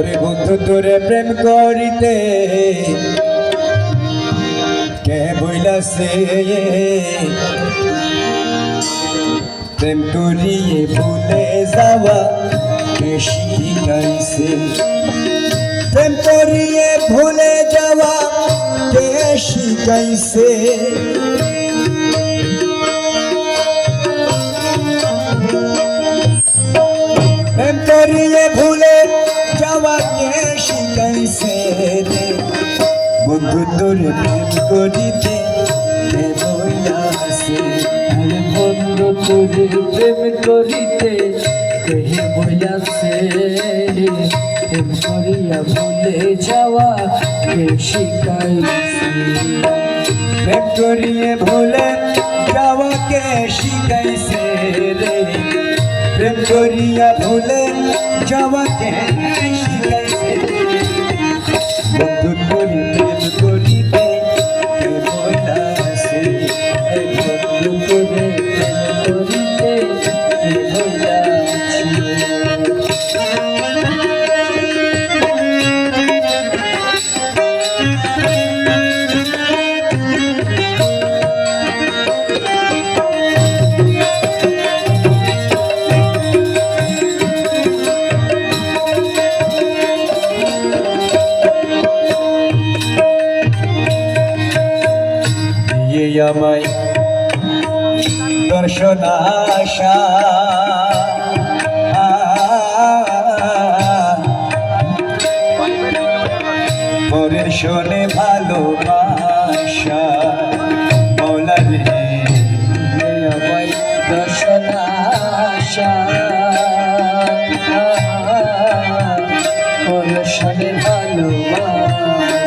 ওরে বন্ধু, তোরে প্রেম করিতে। কে বইলাছে প্রেম করিয়ে ভুলে যাওয়া কে শিখাইছে প্রেম করিয়ে ভুলে যাওয়া কে শিখাইছে প্রেম করিয়ে ভুলে বন্ধু তোরে প্রেম করিতে কে বন্ধু তোরে প্রেম করিতে কেহে বইয়াছে প্রেম করিয়া ভুলে যাওয়া কে শিখাইছে প্রেম করিয়ে ভুলে যাওয়াকে শিখাইছে রে? প্রেম করিয়া ভুলে যাওয়াকে আমায় দর্শন আশা। পরের শোনে ভালোবাসা মৌলা রে আমায় দর্শন আশা। পরশনে ভালোবাসা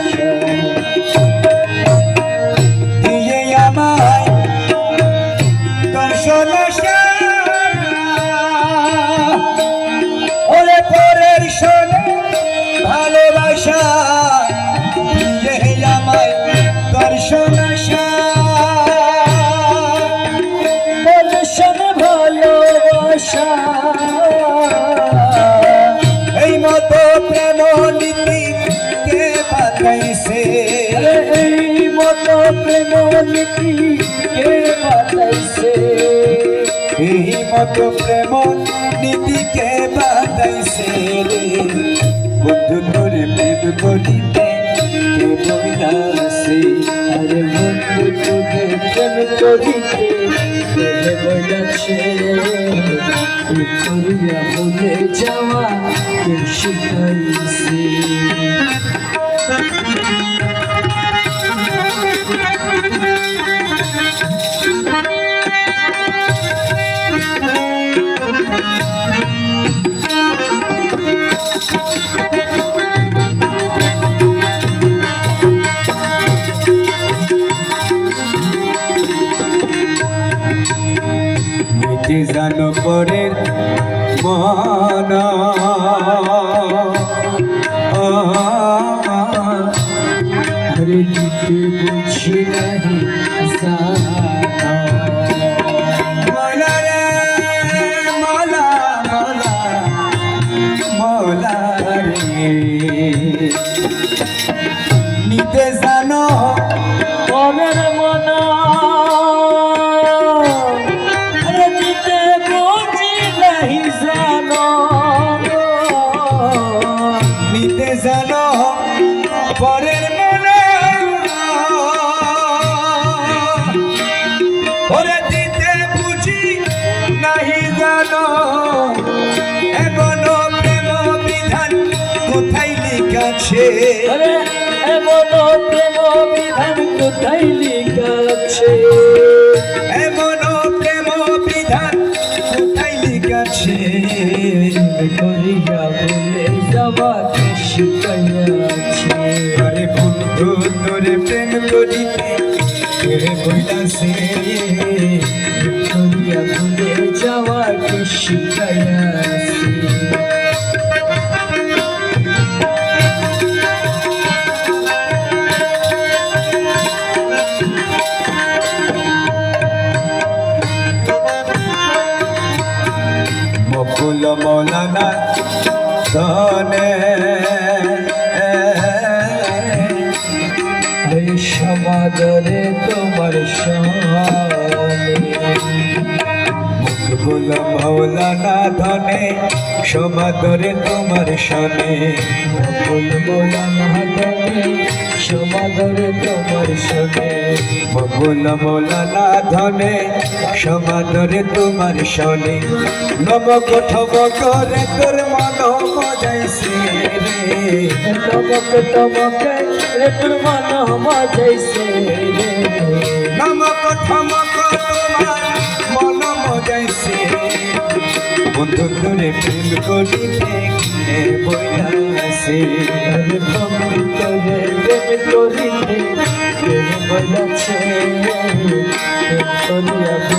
ভালোবাসা। এই মতো প্রেম নীতি কে বাতাইছে এই মতো প্রেম নীতি কে বাতাইছে এই মতো প্রেম নীতি কে বাতাইছে বন্ধু তোরে প্রেম করিতে কে বইলাছে আরে বন্ধু তোকে প্রেম করিতে এই করিয়া ভুলে যাওয়া কে জানো পরের মন আরে এমন প্রেম বিধান কোথায় লিখাছে এমন প্রেম বিধান কোথায় লিখাছে করিয়া বলে আরে বন্ধু তোরে প্রেম করিতে কে বইলাছে করিয়া যাওয়াকে শিখাইয়াছে মকুল ধনে। সমাদরে তোমার সনে গোলা মৌলানা ধনে সমাদরে তোমার সনে বল বোলা মহাদনে সমাদরে তোমার সনে গোলা মৌলানা ধনে সমাদরে তোমার সনে নম কঠব করে তোর মন মজাইছে রে। তমকে রে তোর মন মজাইছে রে। নম কঠব তোমার মন মজাইছে বন্ধু তোরে প্রেম করিতে কিনে বইলাছে প্রেম করিয়া